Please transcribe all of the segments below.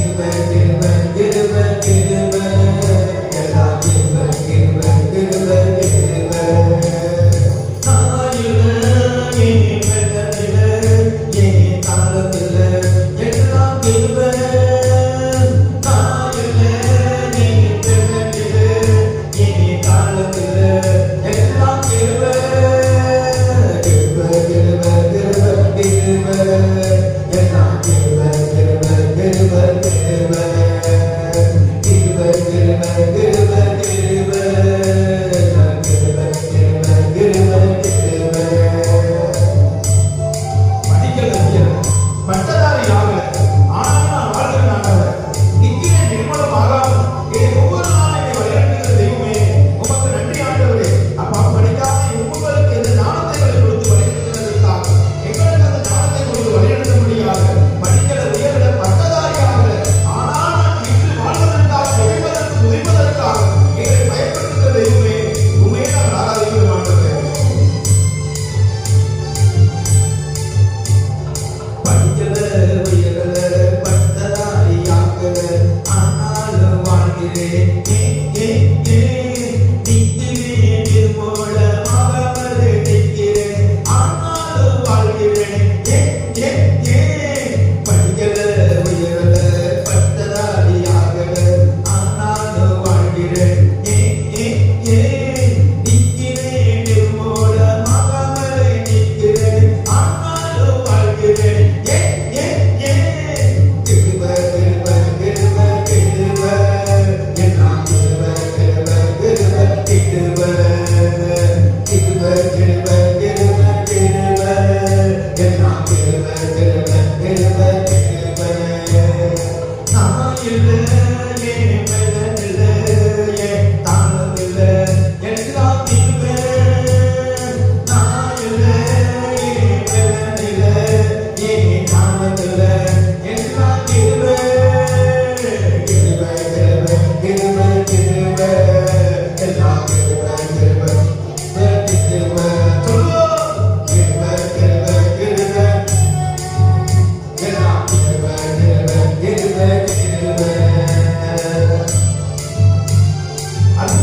He.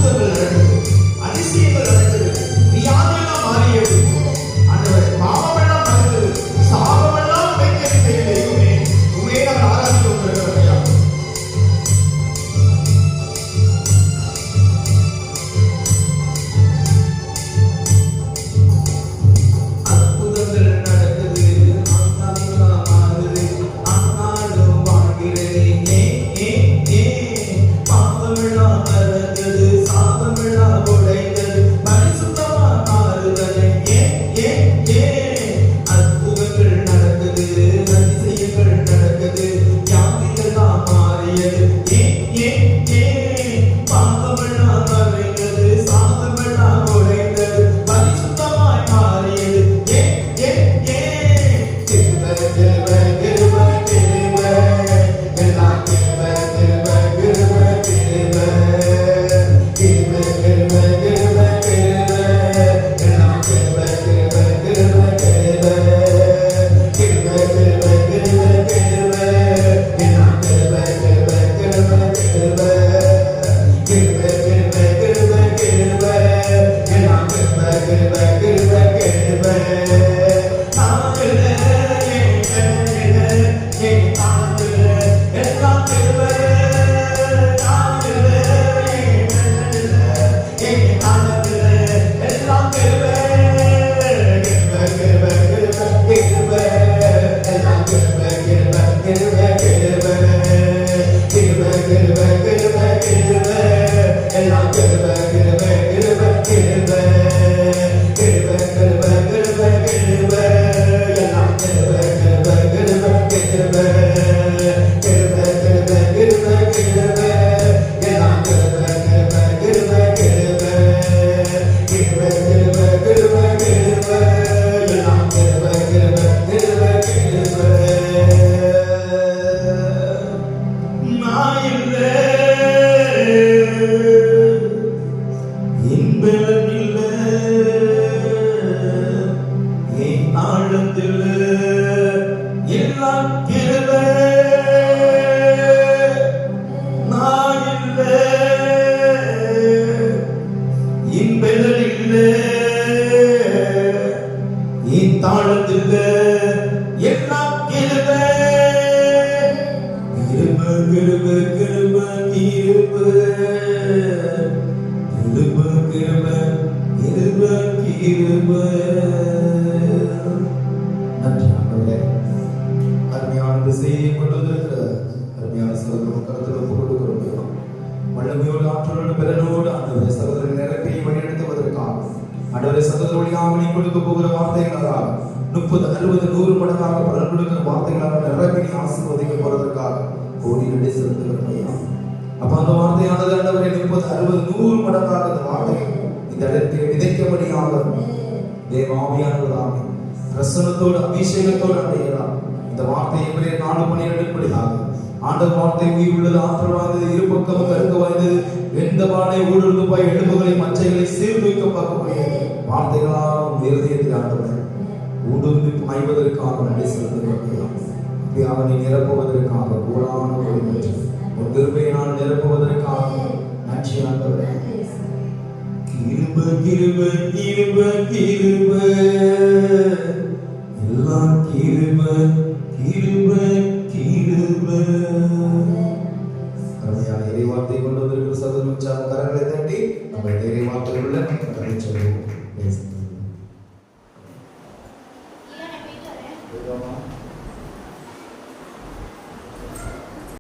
அற்புதங்கள் நடந்தது அதிசயங்கள் நடந்தது வியாதியெல்லாம் மாறியது அந்த நடந்தது சாபமெல்லாம் கைத்தறிக்கையில் ye ye ye ye Amen. வாழ்த்துங்க எல்லாம் கிருப. கிருப கிருப கிருப கிருப. கிருப கிருப கிருப கிருப. நன்றி ஆண்டவரே. அருமையானது செய்ய கொண்டிருக்கிற அருமையான சகோதரர் கருத்தில் ஒப்பு கொடுக்கிறோம் வல்லமையோடு ஆற்றலோடு பிறனோடு அந்த சகோதரர் நிரப்பை வழிநடத்துவதற்காக. அடவரை சகோதரர் வழியாக கொடுக்க போகிற வார்த்தைகளாக முப்பது அறுபது நூறு மடங்காக பலன் கொடுக்கிற வார்த்தைகளாக நிரப்பி நீ ஆசீர்வதிக்க போறதற்காக. கோடிகளே நடி செலுத்துகிறோம் ஐயா. அப்ப அந்த வார்த்தையானது ஆண்டவரை முப்பது அறுபது நூறு மடங்காக அந்த வார்த்தை இந்த இடத்தில் விதைக்கபடியாக தேவாவியானவராக பிரசனத்தோடு அபிஷேகத்தோடு அடையலாம் இந்த வார்த்தை எப்படியே நாலு மணி எடுப்படியாக ஆண்டவர் வார்த்தை உயிர் உள்ளது ஆற்றல் வாய்ந்தது இரு பக்கம் கருக்க வாய்ந்தது எந்த வாடை ஊடுருது போய் அடைவதற்காக பாய்வதற்காக நடை செலுத்துகிறோம் அப்படியாக நிரப்புவதற்காக கூடான கொடுங்கள் உன் திருப்பையினால் நிரப்புவதற்காக நன்றி ஆண்டவரே கிருப கிருப கிருப கிருப. எல்லாம் கிருப கிருப கிருப. கருமையான இறைவார்த்தை கொண்டு வந்திருக்கிற சதுர கரங்களை தட்டி நம்ம இறைவார்த்தைக்குள்ள கடமை சொல்லுவோம்.